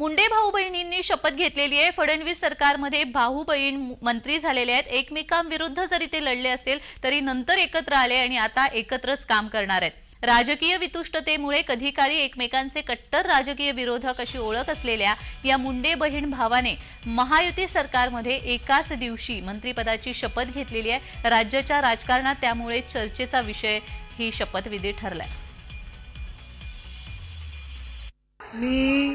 मुंडे भाऊ बहिणींनी शपथ घेतलेली आहे. फडणवीस सरकारमध्ये भाऊ बहीण मंत्री झालेले आहेत. एकमेकांविरुद्ध जरी ते लढले असेल तरी नंतर एकत्र आले आणि आता एकत्रच काम करणार आहेत. राजकीय वितुष्टतेमुळे कधी काळी एकमेकांचे कट्टर राजकीय विरोधक अशी ओळख असलेल्या या मुंडे बहीण भावाने महायुती सरकारमध्ये एकाच दिवशी मंत्रिपदाची शपथ घेतलेली आहे. राज्याच्या राजकारणात त्यामुळे चर्चेचा विषय ही शपथविधी ठरलाय. मी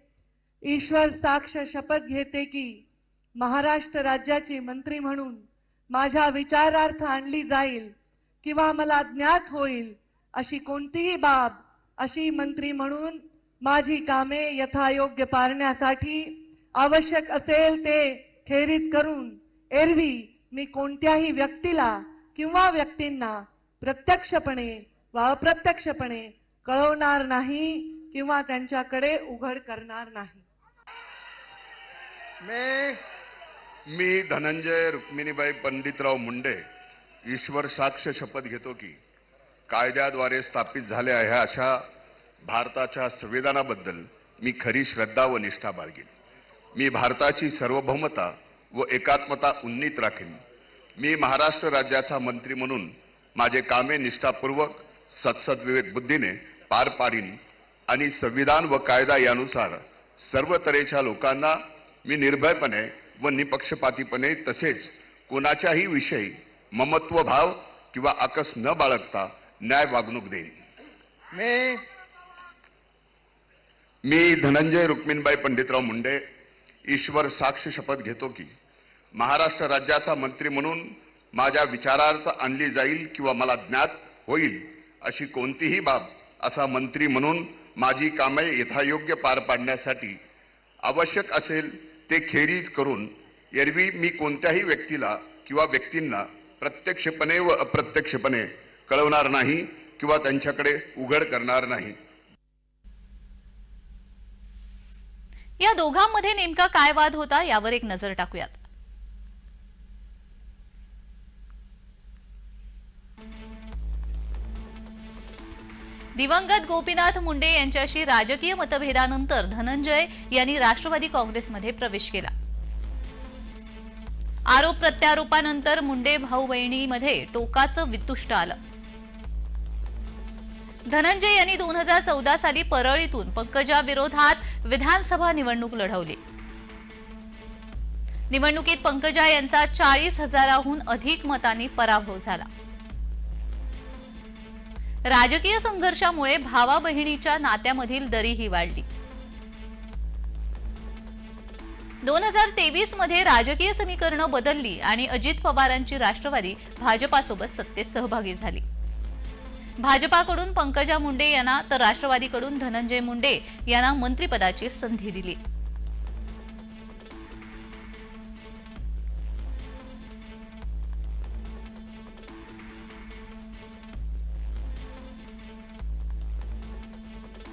ईश्वर साक्ष शपथ घेते की महाराष्ट्र राज्याची मंत्री म्हणून माझ्या विचारार्थ आणली जाईल किंवा मला ज्ञात होईल अशी कोणतीही बाब अशी मंत्री म्हणून माझी कामे यथायोग्य पारण्यासाठी आवश्यक असेल ते खेरीज करून एरवी मी कोणत्याही व्यक्तीला किंवा व्यक्तींना प्रत्यक्षपणे व अप्रत्यक्षपणे कळवणार नाही किंवा त्यांच्याकडे उघड करणार नाही. मी. मी धनंजय रुक्मिणीबाई पंडितराव मुंडे ईश्वर साक्ष शपथ घेतो की कायद्याद्वारे स्थापित झाले आहे अशा भारताच्या संविधानाबद्दल मी खरी श्रद्धा व निष्ठा बाळगेन. मी भारताची सार्वभौमता व एकात्मता उन्नीत राखेन. मी महाराष्ट्र राज्याचा मंत्री म्हणून माझे कामे निष्ठापूर्वक सत्सद्विवेक बुद्धीने पार पाडीन आणि संविधान व कायदा यानुसार सर्व तऱ्हेच्या लोकांना मी निर्भयपणे व निपक्षपातीपणे तसेच कोणाच्याही विषयी ममत्व भाव किंवा आकस न बाळगता न्याय वागणूक देईन. मी मी धनंजय रुक्मिणबाई पंडितराव मुंडे ईश्वर साक्ष शपथ घेतो की महाराष्ट्र राज्याचा मंत्री म्हणून माझ्या विचारार्थ आणली जाईल किंवा मला ज्ञात होईल अशी कोणतीही बाब असा मंत्री म्हणून माझी कामे यथायोग्य पार पाडण्यासाठी आवश्यक असेल ते खेरीज करून एरवी मी कोणत्याही व्यक्तीला किंवा व्यक्तींना प्रत्यक्षपणे व अप्रत्यक्षपणे कळवणार नाही किंवा त्यांच्याकडे उघड करणार नाही. या दोघांमध्ये नेमका काय वाद होता यावर एक नजर टाकूयात. दिवंगत गोपीनाथ मुंडे यांच्याशी राजकीय मतभेदानंतर धनंजय यांनी राष्ट्रवादी काँग्रेसमध्ये प्रवेश केला. आरोप प्रत्यारोपानंतर मुंडे भाऊ बहिणीमध्ये टोकाचं वितुष्ट आलं. धनंजय यांनी दोन हजार चौदा साली परळीतून पंकजा विरोधात विधानसभा निवडणूक लढवली. निवडणुकीत पंकजा यांचा चाळीस हजाराहून अधिक मतांनी पराभव झाला. राजकीय संघर्षामुळे भावा बहिणीच्या नात्यामधील दरीही वाढली. दोन हजार तेवीसमध्ये राजकीय समीकरणं बदलली आणि अजित पवारांची राष्ट्रवादी भाजपासोबत सत्तेत सहभागी झाली. भाजपाकडून पंकजा मुंडे यांना तर राष्ट्रवादीकडून धनंजय मुंडे यांना मंत्रिपदाची संधी दिली.